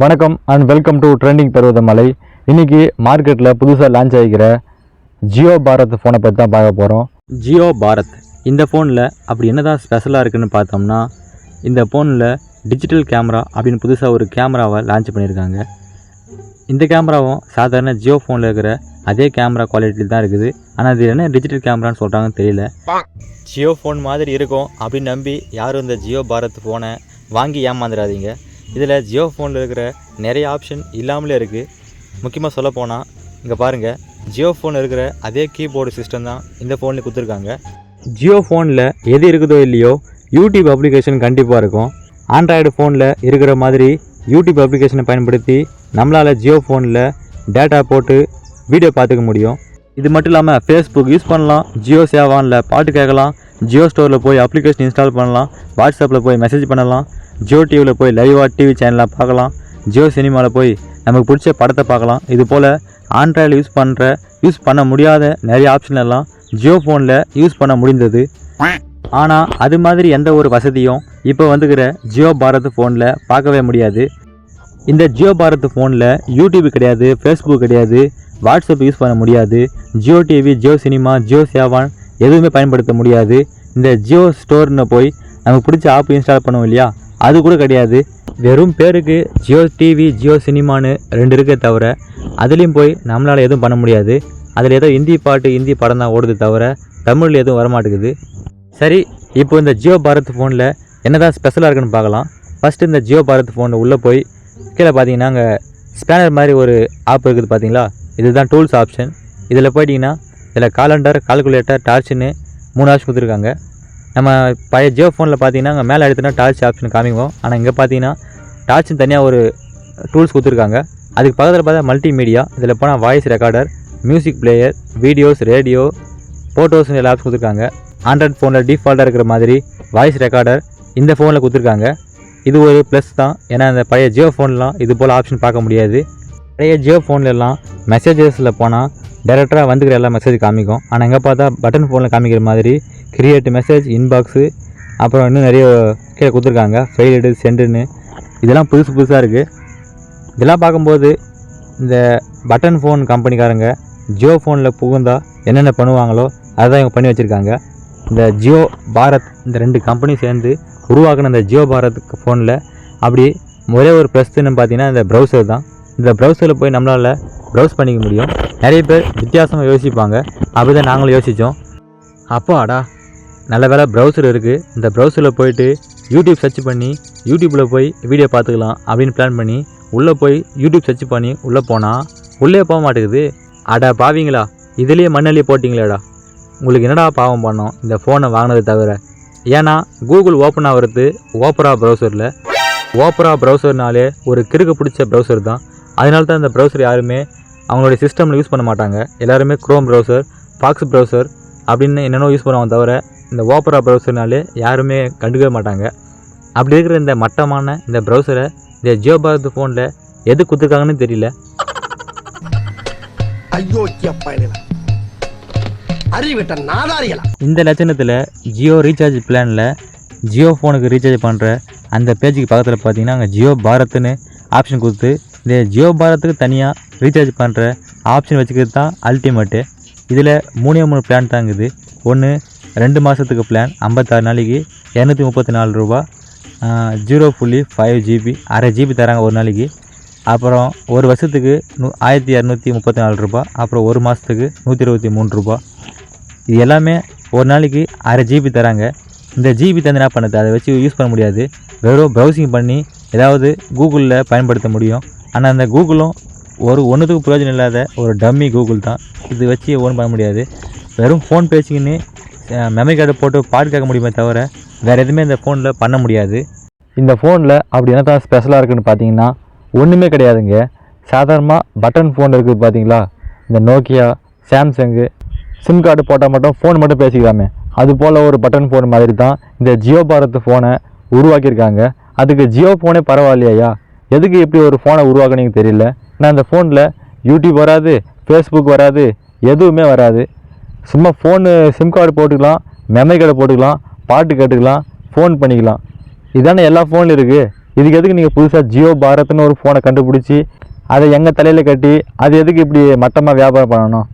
வணக்கம் and welcome to trending Parvatamalai இன்றைக்கி மார்க்கெட்டில் புதுசாக லான்ச் ஆகிக்கிற ஜியோ பாரத் ஃபோனை பற்றி தான் பார்க்க போகிறோம் ஜியோ பாரத் இந்த ஃபோனில் அப்படி என்னதான் ஸ்பெஷலாக இருக்குன்னு பார்த்தோம்னா இந்த ஃபோனில் டிஜிட்டல் கேமரா அப்படின்னு புதுசாக ஒரு கேமராவை லான்ச் பண்ணியிருக்காங்க. இந்த கேமராவும் சாதாரண ஜியோ ஃபோனில் இருக்கிற அதே கேமரா குவாலிட்டியில் தான் இருக்குது. ஆனால் அது என்ன டிஜிட்டல் கேமரான்னு சொல்கிறாங்கன்னு தெரியல. ஜியோ ஃபோன் மாதிரி இருக்கும் அப்படின்னு நம்பி யாரும் இந்த ஜியோ பாரத் ஃபோனை வாங்கி ஏமாந்துடாதீங்க இதில் ஜியோ ஃபோனில் இருக்கிற நிறைய ஆப்ஷன் இல்லாமலே இருக்குது. முக்கியமாக சொல்ல போனால் இங்கே பாருங்கள் ஜியோ ஃபோனில் இருக்கிற அதே கீபோர்டு சிஸ்டம் தான் இந்த ஃபோனில் கொடுத்துருக்காங்க. ஜியோ ஃபோனில் எது இருக்குதோ இல்லையோ யூடியூப் அப்ளிகேஷன் கண்டிப்பாக இருக்கும். ஆண்ட்ராய்டு ஃபோனில் இருக்கிற மாதிரி யூடியூப் அப்ளிகேஷனை பயன்படுத்தி நம்மளால் ஜியோ ஃபோனில் டேட்டா போட்டு வீடியோ பார்த்துக்க முடியும். இது மட்டும் இல்லாமல் ஃபேஸ்புக் யூஸ் பண்ணலாம் ஜியோ சேவானில் பாட்டு கேட்கலாம் ஜியோ ஸ்டோரில் போய் அப்ளிகேஷன் இன்ஸ்டால் பண்ணலாம் வாட்ஸ்அப்பில் போய் மெசேஜ் பண்ணலாம் ஜியோ டிவியில் போய் லைவாக டிவி சேனலாக பார்க்கலாம் ஜியோ சினிமாவில் போய் நமக்கு பிடிச்ச படத்தை பார்க்கலாம். இது போல் ஆண்ட்ராய்டில் யூஸ் பண்ணுற யூஸ் பண்ண முடியாத நிறைய ஆப்ஷன் எல்லாம் ஜியோ ஃபோனில் யூஸ் பண்ண முடிந்தது. ஆனால் அது மாதிரி எந்த ஒரு வசதியும் இப்போ வந்துக்கிற ஜியோ பாரத் ஃபோனில் பார்க்கவே முடியாது. இந்த ஜியோ பாரத் ஃபோனில் யூடியூப் கிடையாது ஃபேஸ்புக் கிடையாது வாட்ஸ்அப் யூஸ் பண்ண முடியாது Jio TV Jio cinema Jio Saavn எதுவுமே பயன்படுத்த முடியாது. இந்த ஜியோ ஸ்டோர்னு போய் நமக்கு பிடிச்ச ஆப் இன்ஸ்டால் பண்ணுவோம் இல்லையா? அது கூட கிடையாது. வெறும் பேருக்கு ஜியோ டிவி ஜியோ சினிமான்னு ரெண்டு இருக்கே தவிர அதுலேயும் போய் நம்மளால் எதுவும் பண்ண முடியாது. அதில் ஏதோ ஹிந்தி பாட்டு ஹிந்தி படம் தான் ஓடுது தவிர தமிழில் எதுவும் வரமாட்டேங்குது. சரி இப்போ இந்த ஜியோ பாரத் ஃபோனில் என்னதான் ஸ்பெஷலாக இருக்குன்னு பார்க்கலாம். ஃபஸ்ட்டு இந்த ஜியோ பாரத் ஃபோனில் உள்ளே போய் கீழே பார்த்தீங்கன்னா அங்கே ஸ்பேனர் மாதிரி ஒரு ஆப் இருக்குது பார்த்தீங்களா? இதுதான் டூல்ஸ் ஆப்ஷன் இதில் போயிட்டிங்கன்னா இதில் காலண்டர் கால்குலேட்டர் டார்ச்னு மூணு ஆப்ஷன் கொடுத்துருக்காங்க. நம்ம பழைய ஜியோ ஃபோனில் பார்த்தீங்கன்னா அங்கே மேலே எடுத்துனா டார்ச் ஆப்ஷன் காமிக்கும். ஆனால் இங்கே பார்த்தீங்கன்னா டார்ச்சுன்னு தனியாக ஒரு டூல்ஸ் கொடுத்துருக்காங்க. அதுக்கு பக்கத்தில் பார்த்தா மல்டிமீடியா இதில் போனால் voice recorder music player videos radio ஃபோட்டோஸ்னு எல்லா ஆப்ஷன் கொடுத்துருக்காங்க. ஆண்ட்ராய்ட் ஃபோனில் டிஃபால்ட்டாக இருக்கிற மாதிரி வாய்ஸ் ரெக்கார்டர் இந்த ஃபோனில் கொடுத்துருக்காங்க. இது ஒரு ப்ளஸ் தான். ஏன்னா அந்த பழைய ஜியோ ஃபோன்லாம் இது போல் ஆப்ஷன் பார்க்க முடியாது. நிறைய ஜியோ ஃபோன்லலாம் மெசேஜஸில் போனால் டேரெக்டாக வந்துக்கிற எல்லா மெசேஜ் காமிக்கும். ஆனால் எங்கே பார்த்தா பட்டன் ஃபோனில் காமிக்கிற மாதிரி கிரியேட் மெசேஜ் இன்பாக்ஸு அப்புறம் இன்னும் நிறைய கீழே கொடுத்துருக்காங்க. ஃபெயில்டு சென்டுன்னு இதெல்லாம் புதுசு புதுசாக இருக்குது இதெல்லாம் பார்க்கும்போது இந்த பட்டன் ஃபோன் கம்பெனிக்காரங்க ஜியோ ஃபோனில் புகுந்தா என்னென்ன பண்ணுவாங்களோ அதுதான் இவங்க பண்ணி வச்சுருக்காங்க. இந்த ஜியோ பாரத் இந்த ரெண்டு கம்பெனி சேர்ந்து உருவாக்கின இந்த ஜியோ பாரத் ஃபோனில் அப்படி ஒரே ஒரு ப்ளஸ் பார்த்தீங்கன்னா இந்த ப்ரௌசர் தான். இந்த ப்ரௌசரில் போய் நம்மளால் ப்ரௌஸ் பண்ணிக்க முடியும். நிறைய பேர் வித்தியாசமாக யோசிப்பாங்க. அப்படி தான் நாங்களும் யோசித்தோம் அப்போ அடா நல்ல வேலை ப்ரௌசர் இருக்குது இந்த ப்ரௌசரில் போயிட்டு யூடியூப் சர்ச் பண்ணி யூடியூப்பில் போய் வீடியோ பார்த்துக்கலாம் அப்படின்னு பிளான் பண்ணி உள்ளே போய் யூடியூப் சர்ச் பண்ணி உள்ளே போனால் உள்ளே போக மாட்டேங்குது. அடா பாவீங்களா? இதுலேயே மண்ணள்ளி போட்டிங்களேடா. உங்களுக்கு என்னடா பாவம் பண்ணோம்? இந்த ஃபோனை வாங்கினது தவிர. ஏன்னா கூகுள் ஓப்பன் ஆகிறது ஓப்பரா ப்ரௌசரில் ஓப்பரா ப்ரௌசர்னாலே ஒரு கிறுக்கு பிடிச்ச ப்ரௌசர் தான். அதனால தான் இந்த ப்ரௌசர் யாருமே அவங்களுடைய சிஸ்டமில் யூஸ் பண்ண மாட்டாங்க. எல்லாருமே க்ரோம் ப்ரௌசர் ஃபாக்ஸ் ப்ரௌசர் அப்படின்னு என்னென்னோ யூஸ் பண்ணுவாங்க தவிர இந்த ஓப்பரா ப்ரௌசர்னாலே யாருமே கண்டுக்கவே மாட்டாங்க. அப்படி இருக்கிற இந்த மட்டமான இந்த ப்ரௌசரை இந்த ஜியோ பாரத் ஃபோனில் எது கொடுத்துருக்காங்கன்னு தெரியல. நாதாரிகளா? இந்த லட்சணத்தில் ஜியோ ரீசார்ஜ் பிளானில் ஜியோ ஃபோனுக்கு ரீசார்ஜ் பண்ணுற அந்த பேஜுக்கு பக்கத்தில் பார்த்தீங்கன்னா அங்கே ஜியோ பாரத்னு ஆப்ஷன் கொடுத்து இந்த ஜியோ பாரத்துக்கு தனியாக ரீசார்ஜ் பண்ணுற ஆப்ஷன் வச்சுக்கிறது தான் அல்டிமேட்டு இதில் மூணே மூணு பிளான் தாங்குது. ஒன்று ரெண்டு மாதத்துக்கு பிளான் ஐம்பத்தாறு நாளைக்கு இரநூத்தி முப்பத்தி நாலு ரூபா. ஜீரோ புள்ளி ஃபைவ் ஜிபி அரை ஜிபி தராங்க ஒரு நாளைக்கு. அப்புறம் ஒரு வருஷத்துக்கு நூ ஆயிரத்தி இரநூத்தி முப்பத்தி நாலு ரூபா. அப்புறம் ஒரு மாதத்துக்கு நூற்றி இருபத்தி மூணு ரூபா. இது எல்லாமே ஒரு நாளைக்கு அரை ஜிபி தராங்க. இந்த ஜிபி தந்து என்ன பண்ணுது? அதை வச்சு யூஸ் பண்ண முடியாது. வெறும் ப்ரௌசிங் பண்ணி ஏதாவது கூகுளில் பயன்படுத்த முடியும். ஆனால் அந்த கூகுளும் ஒரு ஒன்றுத்துக்கு பிரயோஜனம் இல்லாத ஒரு டம்மி கூகுள் தான். இது வச்சு ஒன்றும் பண்ண முடியாது. வெறும் ஃபோன் பேசிக்கின்னு மெமரி கார்டு போட்டு பாட்டு கேட்க முடியுமே தவிர வேறு எதுவுமே இந்த ஃபோனில் பண்ண முடியாது. இந்த ஃபோனில் அப்படி என்ன தான் ஸ்பெஷலாக இருக்குன்னு பார்த்தீங்கன்னா ஒன்றுமே கிடையாதுங்க. சாதாரணமாக பட்டன் ஃபோன் இருக்குது பார்த்தீங்களா இந்த நோக்கியா சாம்சங்கு சிம் கார்டு போட்டால் மட்டும் ஃபோன் மட்டும் பேசிக்கலாமே. அது போல் ஒரு பட்டன் ஃபோன் மாதிரி தான் இந்த ஜியோ பாரத் ஃபோனை உருவாக்கியிருக்காங்க. அதுக்கு ஜியோ ஃபோனே பரவாயில்லையா? எதுக்கு இப்படி ஒரு ஃபோனை உருவாக்குனீங்க தெரியல. நான் அந்த ஃபோனில் யூடியூப் வராது ஃபேஸ்புக் வராது எதுவுமே வராது. சும்மா ஃபோனு சிம் கார்டு போட்டுக்கலாம் மெமரி கார்டு போட்டுக்கலாம் பாட்டு கேட்டுக்கலாம் ஃபோன் பண்ணிக்கலாம். இதானே எல்லா ஃபோனும் இருக்குது இதுக்கு எதுக்கு நீங்கள் புதுசாக ஜியோ பாரத்னு ஒரு ஃபோனை கண்டுபிடிச்சி அதை எங்கள் தலையில் கட்டி அது எதுக்கு இப்படி மட்டமாக வியாபாரம் பண்ணணும்?